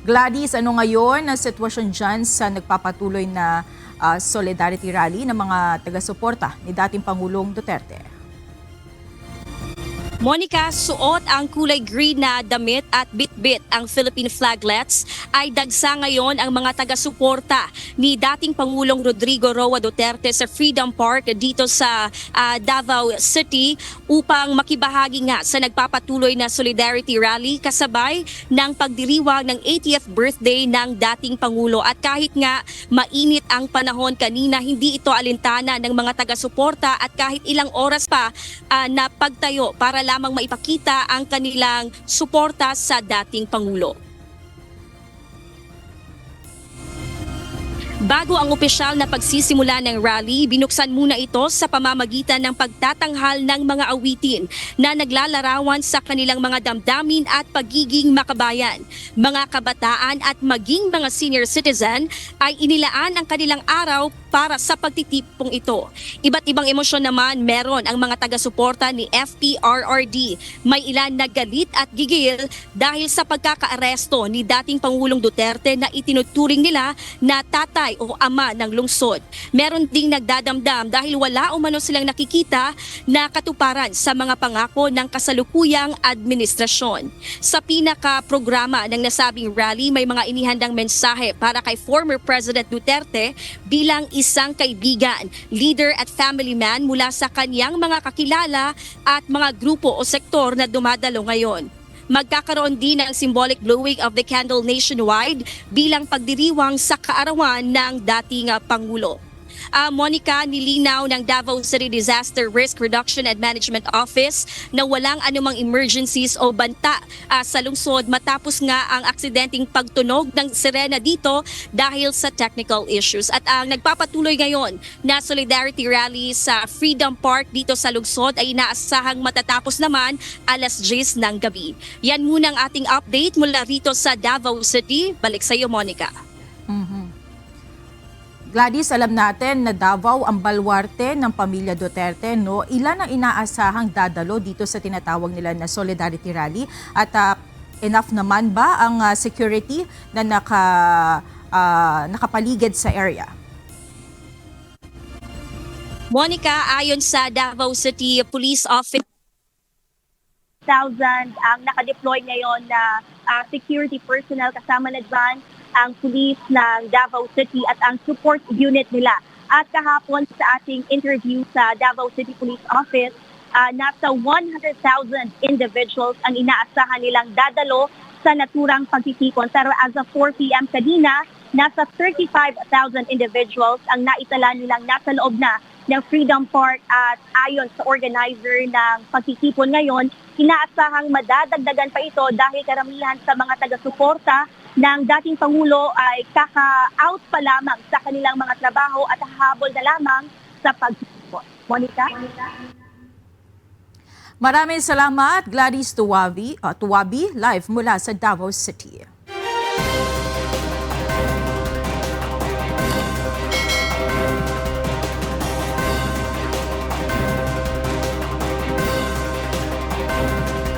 Gladys, ano ngayon ang sitwasyon dyan sa nagpapatuloy na ah, solidarity rally ng mga taga-suporta ni dating Pangulong Duterte? Monica, suot ang kulay green na damit at bit-bit ang Philippine flaglets ay dagsa ngayon ang mga taga-suporta ni dating Pangulong Rodrigo Roa Duterte sa Freedom Park dito sa ah, Davao City upang makibahagi nga sa nagpapatuloy na Solidarity Rally kasabay ng pagdiriwang ng 80th birthday ng dating Pangulo. At kahit nga mainit ang panahon kanina, hindi ito alintana ng mga taga-suporta at kahit ilang oras pa ah, na pagtayo para lamang maipakita ang kanilang suporta sa dating Pangulo. Bago ang opisyal na pagsisimula ng rally, binuksan muna ito sa pamamagitan ng pagtatanghal ng mga awitin na naglalarawan sa kanilang mga damdamin at pagiging makabayan. Mga kabataan at maging mga senior citizen ay inilaan ang kanilang araw para sa pagtitipong ito. Iba't ibang emosyon naman meron ang mga taga-suporta ni FPRRD. May ilan na galit at gigil dahil sa pagkakaaresto ni dating Pangulong Duterte na itinuturing nila na tatay o ama ng lungsod. Meron ding nagdadamdam dahil wala umano silang nakikita na katuparan sa mga pangako ng kasalukuyang administrasyon. Sa pinaka-programa ng nasabing rally, may mga inihandang mensahe para kay former President Duterte bilang isang kaibigan, leader at family man mula sa kanyang mga kakilala at mga grupo o sektor na dumadalo ngayon. Magkakaroon din ng symbolic blowing of the candle nationwide bilang pagdiriwang sa kaarawan ng dating ah, Pangulo. Ah, Monica, nilinaw ng Davao City Disaster Risk Reduction and Management Office na walang anumang emergencies o banta ah, sa lungsod matapos nga ang aksidenteng pagtunog ng sirena dito dahil sa technical issues. At ang nagpapatuloy ngayon na Solidarity Rally sa Freedom Park dito sa lungsod ay inaasahang matatapos naman alas 10 ng gabi. Yan muna ang ating update mula rito sa Davao City. Balik sa iyo, Monica. Gladys, alam natin na Davao ang balwarte ng pamilya Duterte. No? Ilan ang inaasahang dadalo dito sa tinatawag nila na Solidarity Rally? At ah, enough naman ba ang ah, security na naka, ah, nakapaligid sa area? Monica, ayon sa Davao City Police Office, 1,000 ang nakadeploy ngayon na ah, security personnel kasama na dyan ang police ng Davao City at ang support unit nila. At kahapon sa ating interview sa Davao City Police Office, ah, nasa 100,000 individuals ang inaasahan nilang dadalo sa naturang pagtitipon. Pero as of 4 p.m. kanina, nasa 35,000 individuals ang naitala nilang nasa loob na ng Freedom Park at ayon sa organizer ng pagtitipon ngayon, inaasahang madadagdagan pa ito dahil karamihan sa mga taga-suporta ng dating Pangulo ay kaka-out pa lamang sa kanilang mga trabaho at hahabol na lamang sa pagtitipon. Monica? Maraming salamat, Gladys Tuwabi, ah, Tuwabi live mula sa Davao City.